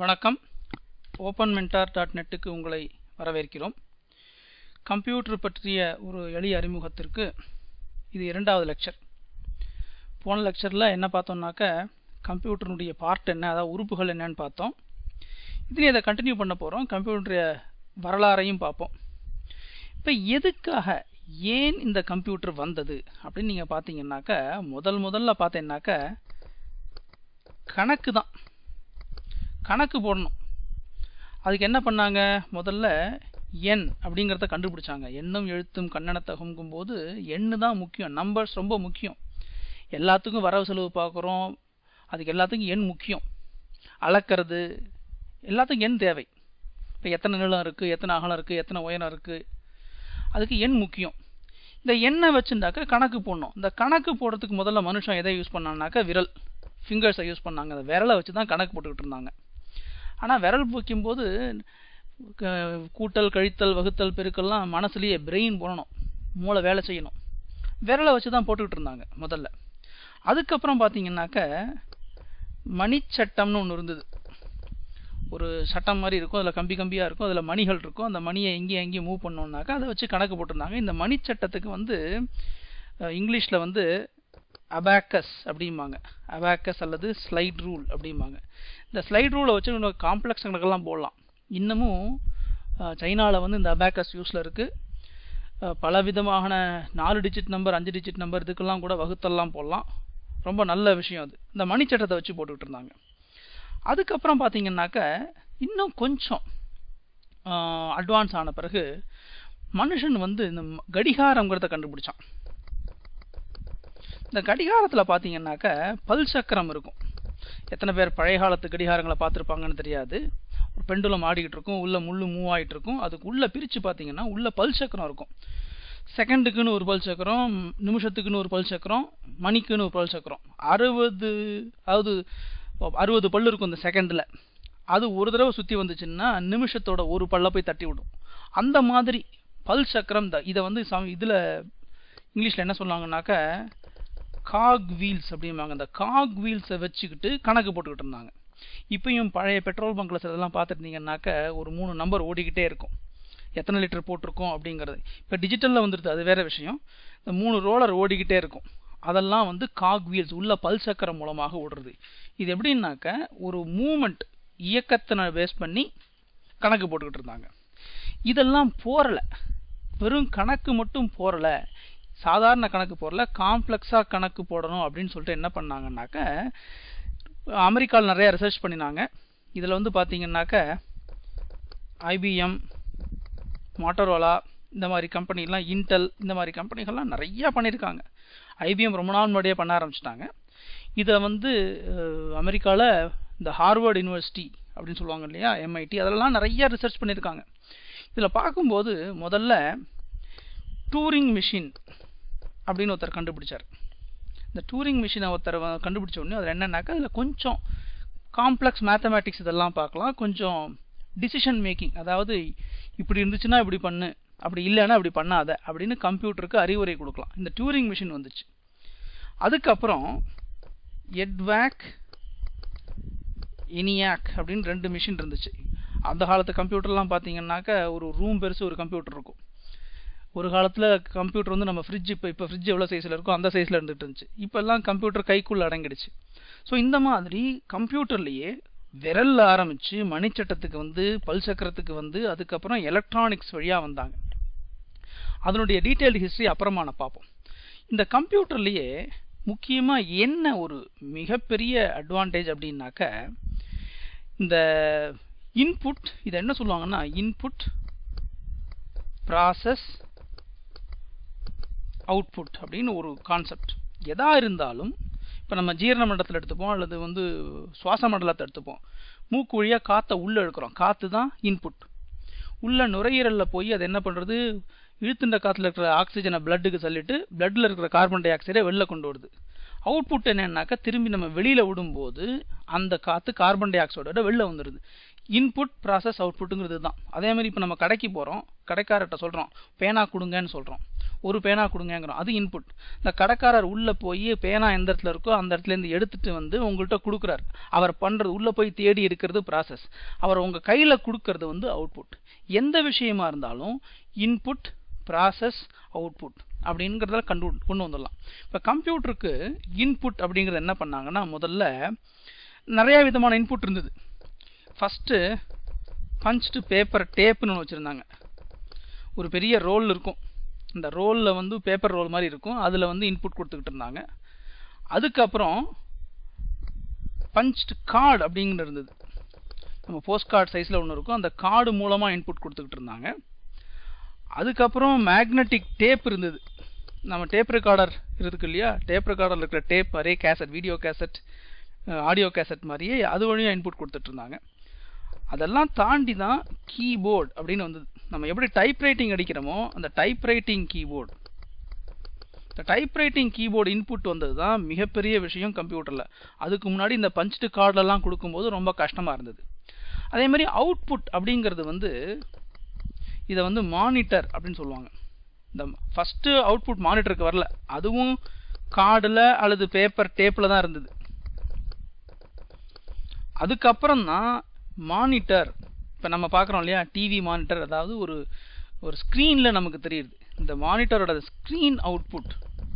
வணக்கம். Open mentor dot நெட்டுக்கு உங்களை வரவேற்கிறோம். கம்ப்யூட்டர் பற்றிய ஒரு எளிய அறிமுகத்திற்கு இது இரண்டாவது லெக்சர் போன லெக்சரில் என்ன பார்த்தோம்னாக்க கம்ப்யூட்டருடைய பார்ட் என்ன அதாவது உறுப்புகள் என்னன்னு பார்த்தோம். இதுலேயும் இதை கண்டினியூ பண்ண போகிறோம் கம்ப்யூட்டருடைய வரலாறையும் பார்ப்போம். இப்போ எதுக்காக ஏன் இந்த கம்ப்யூட்டர் வந்தது அப்படின்னு நீங்கள் பார்த்தீங்கன்னாக்க முதல் முதல்ல பார்த்தீங்கன்னாக்க கணக்கு தான். கணக்கு போடணும். அதுக்கு என்ன பண்ணாங்க? முதல்ல எண் அப்படிங்கிறத கண்டுபிடிச்சாங்க. எண்ணும் எழுத்தும் கண்ணனத்தகுங்கும் போது எண்ணு தான் முக்கியம். நம்பர்ஸ் ரொம்ப முக்கியம். எல்லாத்துக்கும் வரவு செலவு பார்க்குறோம். அதுக்கு எல்லாத்துக்கும் எண் முக்கியம். அளக்கிறது. எல்லாத்துக்கும் எண் தேவை. இப்போ எத்தனை நிலம் இருக்குது எத்தனை அகலம் இருக்குது எத்தனை உயரம் இருக்குது அதுக்கு எண் முக்கியம். இந்த எண்ணை வச்சுருந்தாக்க கணக்கு போடணும். இந்த கணக்கு போடுறதுக்கு முதல்ல மனுஷன் எதை யூஸ் பண்ணான்னாக்கா விரல். ஃபிங்கர்ஸை யூஸ் பண்ணாங்க. அந்த விரலை வச்சு தான் கணக்கு போட்டுக்கிட்டு இருந்தாங்க. ஆனால் விரல் வைக்கும்போது கூட்டல் கழித்தல் வகுத்தல் பெருக்கெல்லாம் மனசுலேயே பிரெயின் போடணும் மூளை வேலை செய்யணும். விரலை வச்சு தான் போட்டுக்கிட்டு இருந்தாங்க முதல்ல. அதுக்கப்புறம் பார்த்தீங்கன்னாக்க மணிச்சட்டம்னு ஒன்று இருந்தது. ஒரு சட்டம் மாதிரி இருக்கும் அதில் கம்பி கம்பியாக இருக்கும் அதில் மணிகள் இருக்கும். அந்த மணியை எங்கேயும் எங்கேயும் மூவ் பண்ணோன்னாக்கா அதை வச்சு கணக்கு போட்டிருந்தாங்க. இந்த மணிச்சட்டத்துக்கு வந்து இங்கிலீஷில் வந்து அபேக்கஸ் அப்படிம்பாங்க. அபேக்கஸ் அல்லது ஸ்லைட் ரூல் அப்படிம்பாங்க. இந்த ஸ்லைட் ரூலை வச்சு இன்னும் காம்ப்ளெக்ஸ் கணக்கெல்லாம் போடலாம். இன்னமும் சைனாவில் வந்து இந்த அபேக்கஸ் யூஸில் இருக்குது பல விதமான நாலு டிஜிட் நம்பர் அஞ்சு டிஜிட் நம்பர் இதுக்கெல்லாம் கூட வகுத்தெல்லாம் போடலாம். ரொம்ப நல்ல விஷயம் அது. இந்த மணிச்சட்டத்தை வச்சு போட்டுக்கிட்டு இருந்தாங்க. அதுக்கப்புறம் பார்த்தீங்கன்னாக்க இன்னும் கொஞ்சம் அட்வான்ஸ் ஆன பிறகு மனுஷன் வந்து இந்த கடிகாரங்கிறத கண்டுபிடிச்சான். இந்த கடிகாரத்தில் பார்த்தீங்கன்னாக்க பல் சக்கரம் இருக்கும். எத்தனை பேர் பழைய காலத்து கடிகாரங்களை பார்த்துருப்பாங்கன்னு தெரியாது. ஒரு பெண்டுலம் ஆடிக்கிட்டு இருக்கும் உள்ளே முள்ளு மூவ் ஆகிட்டு இருக்கும். அதுக்கு உள்ளே பிரித்து பார்த்தீங்கன்னா உள்ளே பல் சக்கரம் இருக்கும். செகண்டுக்குன்னு ஒரு பல் சக்கரம் நிமிஷத்துக்குன்னு ஒரு பல் சக்கரம் மணிக்குன்னு ஒரு பல் சக்கரம். அறுபது அதாவது அறுபது பல் இருக்கும் இந்த செகண்டில். அது ஒரு தடவை சுற்றி வந்துச்சுன்னா நிமிஷத்தோட ஒரு பல்ல போய் தட்டி விடும். அந்த மாதிரி பல் சக்கரம் தான் இதை வந்து சம் இதில் இங்கிலீஷில் என்ன சொல்லுவாங்கன்னாக்கா காக் வீல்ஸ் அப்படிம்பாங்க. அந்த காக் வீல்ஸை வச்சுக்கிட்டு கணக்கு போட்டுக்கிட்டு இருந்தாங்க. இப்பயும் பழைய பெட்ரோல் பங்க்கில் சிலதெல்லாம் பார்த்துருந்தீங்கன்னாக்க ஒரு மூணு நம்பர் ஓடிக்கிட்டே இருக்கும். எத்தனை லிட்டர் போட்டிருக்கோம் அப்படிங்கிறது. இப்போ டிஜிட்டலில் வந்துடுது அது வேறு விஷயம். இந்த மூணு ரோலர் ஓடிக்கிட்டே இருக்கும். அதெல்லாம் வந்து காக் வீல்ஸ் உள்ள பல் சக்கரம் மூலமாக ஓடுறது. இது எப்படின்னாக்க ஒரு மூமெண்ட் இயக்கத்தினை பேஸ் பண்ணி கணக்கு போட்டுக்கிட்டு இருந்தாங்க. இதெல்லாம் போகலை வெறும் கணக்கு மட்டும் போகலை சாதாரண கணக்கு போடல காம்ப்ளெக்ஸாக கணக்கு போடணும் அப்படின்னு சொல்லிட்டு என்ன பண்ணாங்கன்னாக்க அமெரிக்காவில் நிறையா ரிசர்ச் பண்ணினாங்க. இதில் வந்து பார்த்தீங்கன்னாக்க ஐபிஎம் மோட்டரோலா இந்த மாதிரி கம்பெனிலாம் இன்டெல் இந்த மாதிரி கம்பெனிகள்லாம் நிறையா பண்ணியிருக்காங்க. ஐபிஎம் ரொம்ப நாள் முன்னாடியே பண்ண ஆரம்பிச்சிட்டாங்க. இதை வந்து அமெரிக்காவில் இந்த ஹார்வர்டு யூனிவர்சிட்டி அப்படின்னு சொல்லுவாங்க இல்லையா எம்ஐடி அதெல்லாம் நிறைய ரிசர்ச் பண்ணியிருக்காங்க. இதில் பார்க்கும்போது முதல்ல டூரிங் மிஷின் அப்படின்னு ஒருத்தர் கண்டுபிடிச்சார். இந்த டூரிங் மிஷினை ஒருத்தர் கண்டுபிடிச்ச உடனே அதில் என்னன்னாக்கா அதில் கொஞ்சம் காம்ப்ளெக்ஸ் மேத்தமேட்டிக்ஸ் இதெல்லாம் பார்க்கலாம். கொஞ்சம் டிசிஷன் மேக்கிங் அதாவது இப்படி இருந்துச்சுன்னா இப்படி பண்ணு அப்படி இல்லைன்னா அப்படி பண்ணாத அப்படின்னு கம்ப்யூட்டருக்கு அறிவுரை கொடுக்கலாம். இந்த டூரிங் மிஷின் வந்துச்சு. அதுக்கப்புறம் எட்வேக் இனியாக் அப்படின்னு ரெண்டு மிஷின் இருந்துச்சு. அந்த காலத்து கம்ப்யூட்டர்லாம் பார்த்தீங்கன்னாக்க ஒரு ரூம் பெருசு ஒரு கம்ப்யூட்டர் இருக்கும். ஒரு காலத்தில் கம்ப்யூட்டர் வந்து நம்ம ஃப்ரிட்ஜ் இப்போ இப்போ ஃப்ரிட்ஜ் எவ்வளோ சைஸில் இருக்கோ அந்த சைஸில் இருந்துட்டு இருந்துச்சு. இப்போல்லாம் கம்ப்யூட்டர் கைக்குள்ளே அடங்கிடுச்சு. ஸோ இந்த மாதிரி கம்ப்யூட்டர்லேயே விரல் ஆரம்பித்து மணிச்சட்டத்துக்கு வந்து பல் சக்கரத்துக்கு வந்து அதுக்கப்புறம் எலக்ட்ரானிக்ஸ் வழியாக வந்தாங்க. அதனுடைய டீட்டெயில்டு ஹிஸ்ட்ரி அப்புறமா நான் பார்ப்போம். இந்த கம்ப்யூட்டர்லேயே முக்கியமாக என்ன ஒரு மிகப்பெரிய அட்வான்டேஜ் அப்படின்னாக்க இந்த இன்புட் இதை என்ன சொல்லுவாங்கன்னா இன்புட் ப்ராசஸ் அவுட்புட் அப்படின்னு ஒரு கான்செப்ட் எதா இருந்தாலும் இப்போ நம்ம ஜீரண மண்டலத்தில் எடுத்துப்போம் அல்லது வந்து சுவாச மண்டலத்தை எடுத்துப்போம். மூக்கு வழியாக காற்றை உள்ளே எடுக்கிறோம் காற்று தான் இன்புட் உள்ள நுரையீரலில் போய் அது என்ன பண்ணுறது இழுத்துண்ட காற்றுல இருக்கிற ஆக்சிஜனை பிளட்டுக்கு தள்ளிட்டு பிளட்டில் இருக்கிற கார்பன் டை ஆக்சைடை வெளில கொண்டு வருது. அவுட்புட் என்னன்னாக்கா திரும்பி நம்ம வெளியில் விடும்போது அந்த காற்று கார்பன் டை ஆக்சைடோட வெளில வந்துடுது இன்புட் ப்ராசஸ் அவுட்புட்டுங்கிறது தான். அதே மாதிரி இப்போ நம்ம கடைக்கு போகிறோம் கடைக்காரர்கிட்ட சொல்கிறோம் பேனா கொடுங்கன்னு சொல்கிறோம் ஒரு பேனா கொடுங்கங்கிறோம். அது இன்புட் இந்த கடைக்காரர் உள்ளே போய் பேனா எந்த இடத்துல இருக்கோ அந்த இடத்துல இருந்து வந்து உங்கள்கிட்ட கொடுக்குறாரு. அவர் பண்ணுறது உள்ளே போய் தேடி எடுக்கிறது ப்ராசஸ் அவர் உங்கள் கையில் கொடுக்கறது வந்து அவுட்புட் எந்த விஷயமா இருந்தாலும் இன்புட் ப்ராசஸ் அவுட்புட் அப்படிங்கிறத கண்டு கொண்டு வந்துடலாம். இப்போ கம்ப்யூட்டருக்கு இன்புட் அப்படிங்கிறது என்ன பண்ணாங்கன்னா முதல்ல நிறையா விதமான இன்புட் இருந்தது. ஃபஸ்ட்டு பஞ்ச்டு பேப்பர் டேப்புன்னு ஒன்று வச்சுருந்தாங்க. ஒரு பெரிய ரோல் இருக்கும். இந்த ரோலில் வந்து பேப்பர் ரோல் மாதிரி இருக்கும். அதில் வந்து இன்புட் கொடுத்துக்கிட்டு இருந்தாங்க. அதுக்கப்புறம் பஞ்ச்டு கார்டு அப்படிங்கிற இருந்தது. நம்ம போஸ்ட் கார்டு சைஸில் ஒன்று இருக்கும். அந்த கார்டு மூலமாக இன்புட் கொடுத்துக்கிட்டு இருந்தாங்க. அதுக்கப்புறம் மேக்னெட்டிக் டேப் இருந்தது. நம்ம டேப் ரெக்கார்டர் இருக்கு இல்லையா? டேப் ரெக்கார்டரில் இருக்கிற tape array cassette video cassette audio cassette மாதிரியே அது வழியாக இன்புட் கொடுத்துட்டு இருந்தாங்க. அதெல்லாம் தாண்டி தான் கீபோர்டு அப்படின்னு வந்தது. நம்ம எப்படி டைப்ரைட்டிங் அடிக்கிறோமோ அந்த டைப் ரைட்டிங் கீபோர்டு இந்த டைப் ரைட்டிங் கீபோர்டு இன்புட் வந்தது தான் மிகப்பெரிய விஷயம் கம்ப்யூட்டரில் அதுக்கு முன்னாடி இந்த பஞ்ச்டு கார்டெல்லாம் கொடுக்கும்போது ரொம்ப கஷ்டமாக இருந்தது. அதே மாதிரி அவுட்புட் அப்படிங்கிறது வந்து இதை வந்து மானிட்டர் அப்படின்னு சொல்லுவாங்க. இந்த ஃபஸ்ட்டு அவுட்புட் மானிட்டருக்கு வரல. அதுவும் கார்டில் அல்லது பேப்பர் டேப்பில் தான் இருந்தது. அதுக்கப்புறம் தான் மானிட்டர் இப்போ நம்ம பார்க்குறோம் இல்லையா? டிவி மானிட்டர் அதாவது ஒரு ஒரு ஸ்க்ரீனில் நமக்கு தெரியுது. இந்த மானிட்டரோட ஸ்க்ரீன் அவுட்புட்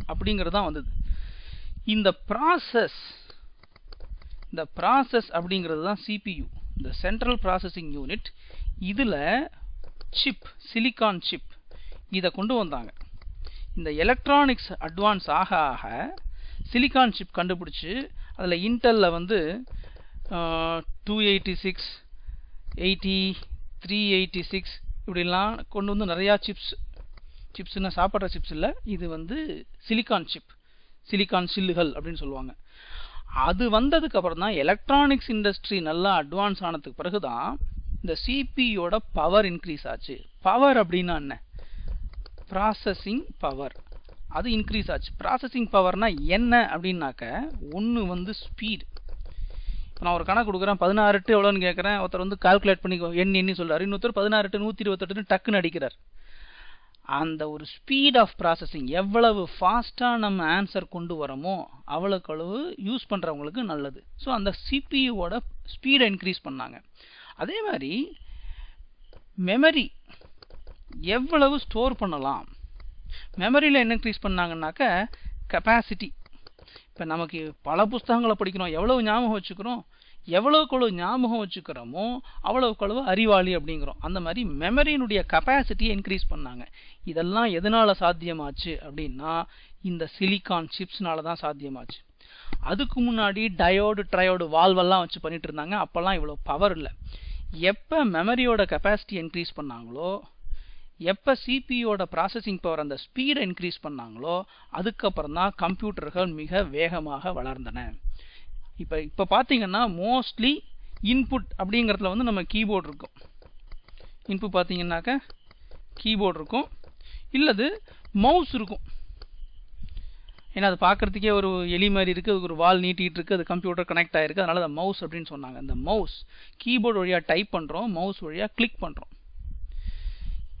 அப்படிங்கிறது தான் வந்தது. இந்த ப்ராசஸ் இந்த ப்ராசஸ் அப்படிங்கிறது தான் சிபியு இந்த சென்ட்ரல் ப்ராசஸிங் யூனிட் இதில் சிப் சிலிக்கான் சிப் இதை கொண்டு வந்தாங்க. இந்த எலக்ட்ரானிக்ஸ் அட்வான்ஸ் ஆக ஆக சிலிக்கான் சிப் கண்டுபிடிச்சி அதில் இன்டெல்லில் வந்து two eighty six eighty three eighty six இப்படிலாம் கொண்டு வந்து நிறையா சிப்ஸ் சிப்ஸ்னா சாப்பிட்ற சிப்ஸ் இல்லை. இது வந்து சிலிக்கான் சிப் சிலிக்கான் சில்லுகள் அப்படின்னு சொல்லுவாங்க. அது வந்ததுக்கப்புறம் தான் எலக்ட்ரானிக்ஸ் இண்டஸ்ட்ரி நல்லா அட்வான்ஸ் ஆனதுக்கு பிறகு தான் இந்த சிபியோட பவர் இன்க்ரீஸ் ஆச்சு. பவர் அப்படின்னா என்ன? ப்ராசஸிங் பவர் அது இன்க்ரீஸ் ஆச்சு. ப்ராசஸிங் பவர்னால் என்ன அப்படின்னாக்க ஒன்று வந்து ஸ்பீடு நான் ஒரு கணக்கு கொடுக்குறேன் பதினாறு எட்டு எவ்வளோன்னு கேட்குறேன். ஒருத்தர் வந்து கால்குலேட் பண்ணி எண்ணி எண்ணி சொல்கிறார் இன்னொருத்தர் பதினாறு எட்டு நூற்றி இருபத்தெட்டுன்னு டக்குன்னு அடிக்கிறார். அந்த ஒரு ஸ்பீட் ஆஃப் ப்ராசஸிங் எவ்வளவு ஃபாஸ்ட்டாக நம்ம ஆன்சர் கொண்டு வரோமோ அவ்வளோக்கு அளவு யூஸ் பண்ணுறவங்களுக்கு நல்லது. ஸோ அந்த சிபியூவோட ஸ்பீடை இன்க்ரீஸ் பண்ணாங்க. அதே மாதிரி மெமரி எவ்வளவு ஸ்டோர் பண்ணலாம்? மெமரியில் என்ன இன்க்ரீஸ் பண்ணாங்கன்னாக்க கெப்பாசிட்டி இப்போ நமக்கு பல புஸ்தகங்களை படிக்கிறோம். எவ்வளவு ஞாபகம் வச்சுக்கிறோம்? எவ்வளவுக்கு எவ்வளவு ஞாபகம் வச்சுக்கிறோமோ அவ்வளவுக்கு அளவு அறிவாளி அப்படிங்கிறோம். அந்த மாதிரி மெமரியினுடைய கெப்பாசிட்டியை இன்க்ரீஸ் பண்ணாங்க. இதெல்லாம் எதனால் சாத்தியமாச்சு அப்படின்னா இந்த சிலிக்கான் சிப்ஸ்னால தான் சாத்தியமாச்சு. அதுக்கு முன்னாடி டயோடு ட்ரையோடு வால்வெல்லாம் வச்சு பண்ணிட்டு இருந்தாங்க. அப்போல்லாம் இவ்வளோ பவர் இல்லை. எப்போ மெமரியோட கெப்பாசிட்டி இன்க்ரீஸ் பண்ணாங்களோ எப்போ சிபியோட ப்ராசஸிங் பவர் அந்த ஸ்பீடை இன்க்ரீஸ் பண்ணாங்களோ அதுக்கப்புறம் தான் கம்ப்யூட்டர்கள் மிக வேகமாக வளர்ந்தன. இப்போ இப்போ பார்த்தீங்கன்னா மோஸ்ட்லி இன்புட் அப்படிங்கிறதுல வந்து நம்ம கீபோர்டு இருக்கும். இன்புட் பார்த்தீங்கன்னாக்க கீபோர்டு இருக்கும். இல்லது மவுஸ் இருக்கும். ஏன்னா அது பார்க்குறதுக்கே ஒரு எலி மாதிரி இருக்குது அதுக்கு ஒரு வால் நீட்டிகிட்டு இருக்குது அது கம்ப்யூட்டர் கனெக்ட் ஆகிருக்கு அதனால் அந்த மவுஸ் அப்படின்னு சொன்னாங்க. அந்த மவுஸ் கீபோர்டு வழியாக டைப் பண்ணுறோம் மவுஸ் வழியாக கிளிக் பண்ணுறோம்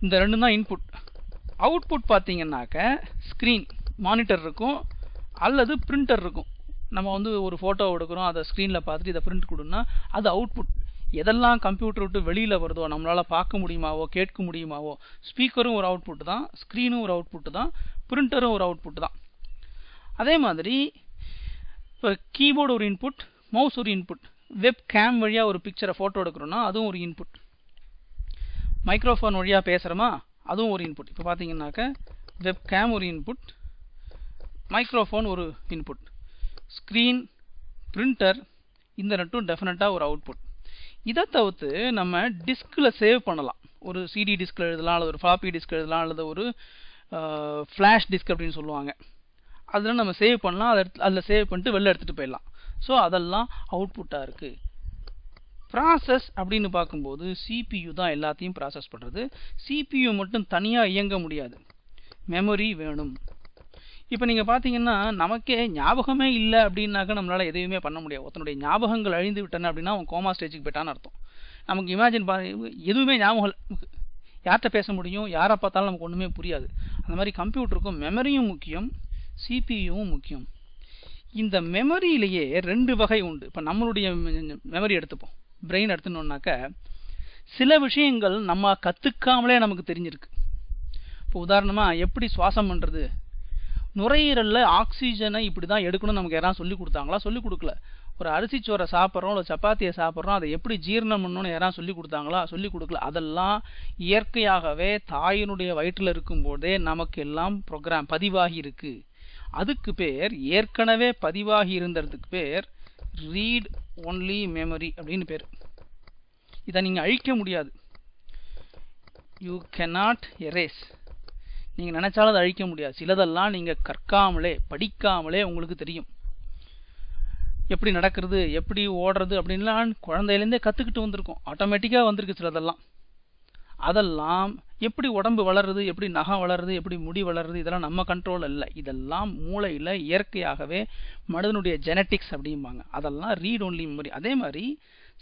இந்த ரெண்டும் தான் இன்புட் அவுட்புட் பார்த்தீங்கன்னாக்க ஸ்க்ரீன் மானிட்டர் இருக்கும் அல்லது பிரிண்டர் இருக்கும். நம்ம வந்து ஒரு ஃபோட்டோ எடுக்கிறோம் அதை ஸ்க்ரீனில் பார்த்துட்டு இதை பிரிண்ட் கொடுன்னா அது அவுட்புட் எதெல்லாம் கம்ப்யூட்டர் விட்டு வெளியில் வருதோ நம்மளால் பார்க்க முடியுமாவோ கேட்க முடியுமாவோ ஸ்பீக்கரும் ஒரு அவுட்புட் தான் ஸ்க்ரீனும் ஒரு அவுட்புட் தான் பிரிண்டரும் ஒரு அவுட்புட் தான். அதே மாதிரி இப்போ கீபோர்டு ஒரு இன்புட் மவுஸ் ஒரு இன்புட் வெப் கேம் வழியாக ஒரு பிக்சரை ஃபோட்டோ எடுக்கிறோன்னா அதுவும் ஒரு இன்புட் மைக்ரோஃபோன் வழியாக பேசுகிறோமா அதுவும் ஒரு இன்புட் இப்போ பார்த்தீங்கன்னாக்க வெப் கேம் ஒரு இன்புட் மைக்ரோஃபோன் ஒரு இன்புட் ஸ்க்ரீன் பிரிண்டர் இந்த ரெண்டும் டெஃபினட்டாக ஒரு அவுட்புட் இதை தவிர்த்து நம்ம டிஸ்கில் சேவ் பண்ணலாம். ஒரு சிடி டிஸ்கில் எழுதலாம் அல்லது ஒரு ஃப்ளாப்பி டிஸ்க் எழுதலாம் அல்லது ஒரு ஃப்ளாஷ் டிஸ்க் அப்படின்னு சொல்லுவாங்க. அதில் நம்ம சேவ் பண்ணலாம் அதை அதில் சேவ் பண்ணிட்டு வெளில எடுத்துகிட்டு போயிடலாம். ஸோ அதெல்லாம் அவுட்புட்டாக இருக்குது ப்ராசஸ் அப்படின்னு பார்க்கும்போது சிபியு தான் எல்லாத்தையும் ப்ராசஸ் பண்ணுறது சிபியு மட்டும் தனியாக இயங்க முடியாது. மெமரி வேணும். இப்போ நீங்கள் பார்த்தீங்கன்னா நமக்கே ஞாபகமே இல்லை அப்படின்னாக்க நம்மளால் எதையுமே பண்ண முடியாது. ஒருத்தனுடைய ஞாபகங்கள் அழிந்து விட்டன அப்படின்னா அவன் கோமா ஸ்டேஜுக்கு போயிட்டான்னு அர்த்தம். நமக்கு இமேஜின் பா எதுவுமே ஞாபகம் யார்கிட்ட பேச முடியும்? யாரை பார்த்தாலும் நமக்கு ஒன்றுமே புரியாது. அந்த மாதிரி கம்ப்யூட்டருக்கும் மெமரியும் முக்கியம் சிபியும் முக்கியம். இந்த மெமரியிலேயே ரெண்டு வகை உண்டு. இப்போ நம்மளுடைய மெமரி எடுத்துப்போம். பிரெயின் எடுத்துனோம்னாக்க சில விஷயங்கள் நம்ம கற்றுக்காமலே நமக்கு தெரிஞ்சிருக்கு. இப்போ உதாரணமாக எப்படி சுவாசம் பண்ணுறது நுரையீரலில் ஆக்சிஜனை இப்படி தான் எடுக்கணும்னு நமக்கு யாராவது சொல்லி கொடுத்தாங்களா? சொல்லி கொடுக்கல. ஒரு அரிசி சோறை சாப்பிட்றோம் இல்லை சப்பாத்தியை சாப்பிட்றோம் அதை எப்படி ஜீரணம் பண்ணணும்னு யாராவது சொல்லி கொடுத்தாங்களா? சொல்லி கொடுக்கல. அதெல்லாம் இயற்கையாகவே தாயினுடைய வயிற்றில் இருக்கும்போதே நமக்கு எல்லாம் ப்ரோக்ராம் பதிவாகி இருக்கு. அதுக்கு பேர் ஏற்கனவே பதிவாகி இருந்ததுக்கு பேர் ரீட் ஒன்லி மெமரி அப்படின்னு பேர். இதை நீங்கள் அழிக்க முடியாது. யூ கெனாட் எரேஸ் நீங்கள் நினச்சாலும் அதை அழிக்க முடியாது. சிலதெல்லாம் நீங்கள் கற்காமலே படிக்காமலே உங்களுக்கு தெரியும். எப்படி நடக்கிறது எப்படி ஓடுறது அப்படின்லாம் குழந்தையிலேருந்தே கற்றுக்கிட்டு வந்திருக்கோம். ஆட்டோமேட்டிக்காக வந்திருக்கு சிலதெல்லாம். அதெல்லாம் எப்படி உடம்பு வளருது எப்படி நகம் வளருது எப்படி முடி வளருது இதெல்லாம் நம்ம கண்ட்ரோல் இல்லை இதெல்லாம் மூளையில் இயற்கையாகவே மனிதனுடைய ஜெனட்டிக்ஸ் அப்படிம்பாங்க. அதெல்லாம் ரீட் ஒன்லி மெமரி அதே மாதிரி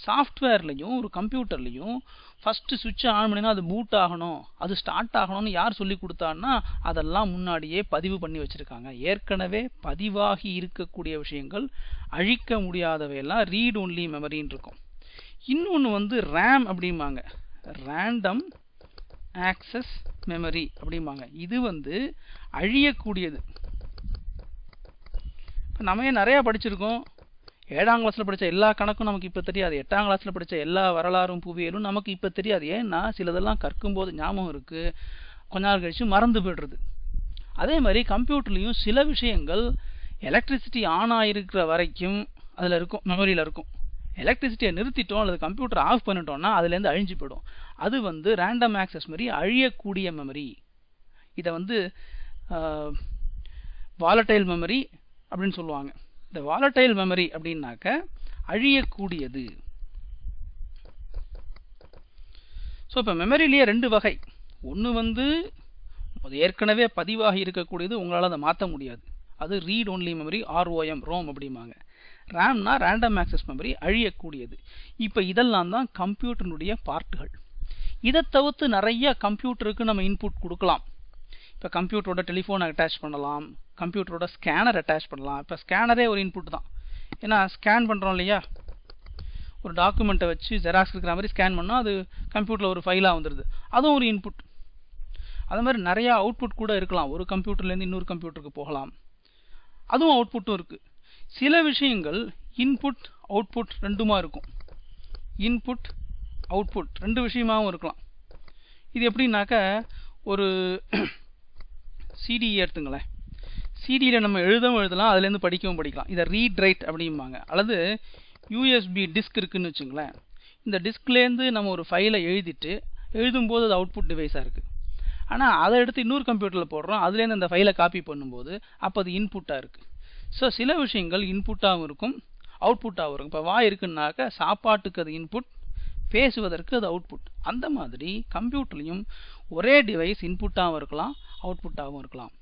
சாஃப்ட்வேர்லையும் ஒரு கம்ப்யூட்டர்லையும் ஃபஸ்ட்டு சுவிட்சை ஆன் பண்ணினா அது பூட் ஆகணும். அது ஸ்டார்ட் ஆகணும்னு யார் சொல்லி கொடுத்தான்னா அதெல்லாம் முன்னாடியே பதிவு பண்ணி வச்சுருக்காங்க. ஏற்கனவே பதிவாகி இருக்கக்கூடிய விஷயங்கள் அழிக்க முடியாதவையெல்லாம் ரீட் ஒன்லி மெமரின்னு இருக்கும். இன்னொன்று வந்து ரேம் அப்படிம்பாங்க. ரேண்டம் ஆக்சஸ் மெமரி அப்படிம்பாங்க. இது வந்து அழியக்கூடியது. இப்போ நம்ம ஏன் நிறையா படிச்சிருக்கோம்? ஏழாம் கிளாஸில் படித்த எல்லா கணக்கும் நமக்கு இப்போ தெரியாது. எட்டாம் கிளாஸில் படித்த எல்லா வரலாறும் புவியியலும் நமக்கு இப்போ தெரியாது. ஏன்னா சிலதெல்லாம் கற்கும்போது ஞாபகம் இருக்குது கொஞ்ச நாள் கழித்து மறந்து போய்டுறது. அதே மாதிரி கம்ப்யூட்டர்லேயும் சில விஷயங்கள் எலக்ட்ரிசிட்டி ஆன் ஆகிருக்கிற வரைக்கும் அதில் இருக்கும் மெமரியில் இருக்கும். எலக்ட்ரிசிட்டியை நிறுத்திட்டோம் அல்லது கம்ப்யூட்டர் ஆஃப் பண்ணிட்டோம்னா அதுலேருந்து அழிஞ்சு போயிடும். அது வந்து ரேண்டம் ஆக்சஸ் மாதிரி அழியக்கூடிய மெமரி இதை வந்து வாலட்டைல் மெமரி அப்படின்னு சொல்லுவாங்க. இந்த வாலட்டைல் மெமரி அப்படின்னாக்க அழியக்கூடியது. ஸோ இப்போ மெமரிலேயே ரெண்டு வகை. ஒன்று வந்து அது ஏற்கனவே பதிவாகி இருக்கக்கூடியது உங்களால் அதை மாற்ற முடியாது. அது read only memory ROM ROM அப்படிம்பாங்க. ரேம்னா ரேண்டம் ஆக்சஸ் மெமரி அழியக்கூடியது. இப்போ இதெல்லாம் தான் கம்ப்யூட்டருடைய பார்ட்டுகள் இதை தவிர்த்து நிறைய கம்ப்யூட்டருக்கு நம்ம இன்புட் கொடுக்கலாம். இப்போ கம்ப்யூட்டரோட டெலிஃபோன் அட்டாச் பண்ணலாம். கம்ப்யூட்டரோட ஸ்கேனர் அட்டாச் பண்ணலாம். இப்போ ஸ்கேனரே ஒரு இன்புட் தான். ஏன்னா ஸ்கேன் பண்ணுறோம் இல்லையா? ஒரு டாக்குமெண்ட்டை வச்சு ஜெராக்ஸ் இருக்கிற மாதிரி ஸ்கேன் பண்ணால் அது கம்ப்யூட்டரில் ஒரு ஃபைலாக வந்துடுது அதுவும் ஒரு இன்புட் அது மாதிரி நிறையா அவுட்புட் கூட இருக்கலாம். ஒரு கம்ப்யூட்டர்லேருந்து இன்னொரு கம்ப்யூட்டருக்கு போகலாம். அதுவும் அவுட்புட்டும் இருக்குது சில விஷயங்கள் இன்புட் அவுட்புட் ரெண்டுமா இருக்கும். இன்புட் அவுட்புட் ரெண்டு விஷயமாகவும் இருக்கலாம். இது எப்படின்னாக்க ஒரு சிடி எடுத்துங்களேன். சிடியில் நம்ம எழுதவும் எழுதலாம் அதுலேருந்து படிக்கவும் படிக்கலாம். இதை ரீட் ரைட் அப்படிம்பாங்க. அல்லது யூஎஸ்பி டிஸ்க் இருக்குதுன்னு வச்சுங்களேன். இந்த டிஸ்க்லேருந்து நம்ம ஒரு ஃபைலை எழுதிட்டு எழுதும்போது அது அவுட்புட் டிவைஸாக இருக்குது ஆனால் அதை எடுத்து இன்னொரு கம்ப்யூட்டரில் போடுறோம் அதுலேருந்து அந்த ஃபைலை காப்பி பண்ணும்போது அப்போ அது இன்புட்டாக இருக்குது ஸோ சில விஷயங்கள் இன்புட்டாகவும் இருக்கும் அவுட்புட்டாகவும் இருக்கும். இப்போ வாய் இருக்குன்னாக்க சாப்பாட்டுக்கு அது இன்புட் பேசுவதற்கு அது அவுட்புட் அந்த மாதிரி கம்ப்யூட்டர்லேயும் ஒரே டிவைஸ் இன்புட்டாகவும் இருக்கலாம் அவுட்புட்டாகவும் இருக்கலாம்.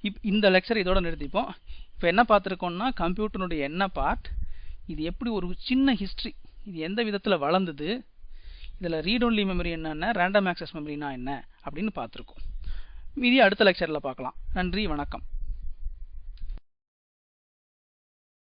இப் இந்த லெக்சர் இதோட நிறுத்திப்போம். இப்போ என்ன பார்த்துருக்கோம்னா கம்ப்யூட்டருடைய என்ன பார்ட் இது எப்படி ஒரு சின்ன ஹிஸ்ட்ரி இது எந்த விதத்தில் வளர்ந்தது இதில் ரீட் ஒன்லி மெமரி என்னென்ன ரேண்டம் ஆக்சஸ் மெமரினா என்ன அப்படின்னு பார்த்துருக்கோம். மீதி அடுத்த லெக்சரில் பார்க்கலாம். நன்றி வணக்கம்.